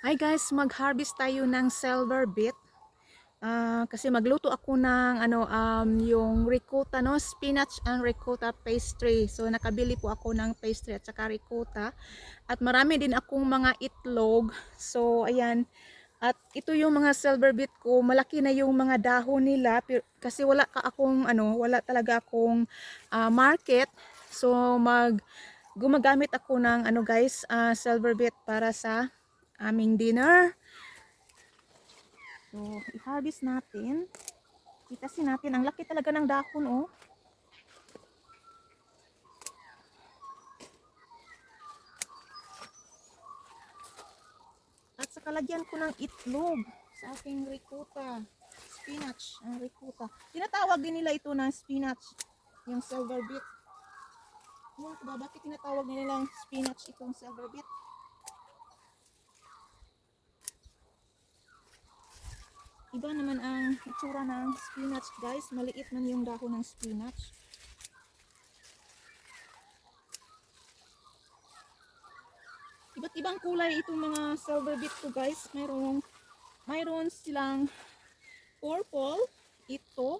Hi guys, mag-harvest tayo ng silver beet. Ah, kasi magluto ako ng ano um yung ricotta no, spinach and ricotta pastry. So nakabili po ako ng pastry at saka ricotta. At marami din akong mga itlog. So ayan. At ito yung mga silver beet ko, malaki na yung mga dahon nila pero, kasi wala ka akong ano, wala talaga akong ah, market. So mag gumagamit ako ng ano guys, ah, silver beet para sa aming dinner. So, i-harvest natin. Itasin natin. Ang laki talaga ng dahon, oh. At saka lagyan ko ng itlog sa aking ricotta. Spinach ang ricotta. Tinatawag din nila ito ng spinach. Yung silver beet. Ewan ba, bakit tinatawag nila ng spinach itong silver beet? Iba naman ang itsura ng spinach guys. Maliit man yung dahon ng spinach. Iba't ibang kulay itong mga silver beet ko guys. Mayroong, mayroon silang purple. Ito.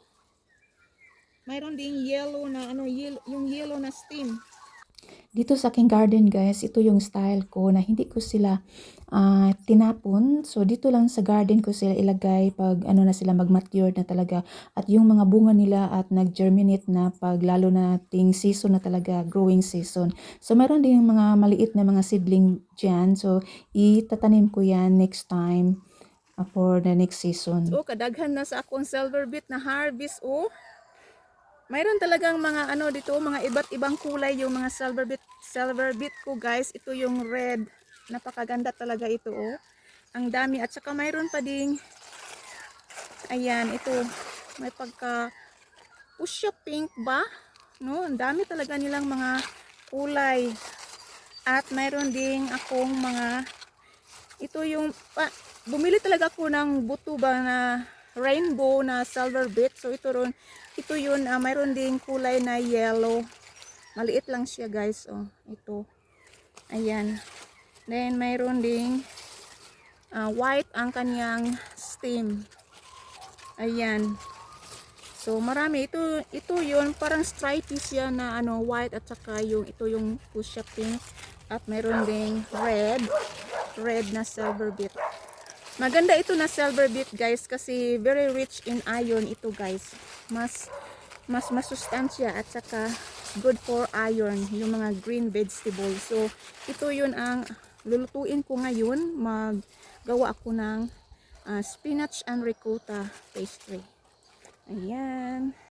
Mayroon ding yellow na ano, yel- yung yellow na stem. Dito sa aking garden guys, ito yung style ko na hindi ko sila ah, tinapon. So dito lang sa garden ko sila ilagay pag ano na sila mag-mature na talaga. At yung mga bunga nila at nag-germinate na pag lalo na ting season na talaga, growing season. So meron din yung mga maliit na mga seedling dyan. So itatanim ko yan next time ah, for the next season. Oh, kadaghan na sa akong silver beet na harvest oh. Mayroon talagang mga ano dito, mga iba't ibang kulay yung mga silver beet, silver beet ko guys. Ito yung red. Napakaganda talaga ito oh. Ang dami at saka mayroon pa ding ayan, ito may pagka fuchsia pink ba? No, ang dami talaga nilang mga kulay. At mayroon ding akong mga ito yung pa, bumili talaga ako ng buto ba na rainbow na silver beet. So ito ron, ito yun, ah, mayroon ding kulay na yellow. Maliit lang siya guys, oh. Ito. Ayan. Then mayroon ding ah, white ang kanyang stem. Ayan. So marami ito ito yun parang stripy siya na ano white at saka yung ito yung fuchsia pink at mayroon ding red red na silver beet. Maganda ito na silver beet guys kasi very rich in iron ito guys. Mas mas masustansya at saka good for iron yung mga green vegetables. So ito yun ang lulutuin ko ngayon. Maggawa ako ng ah, spinach and ricotta pastry. Ayan.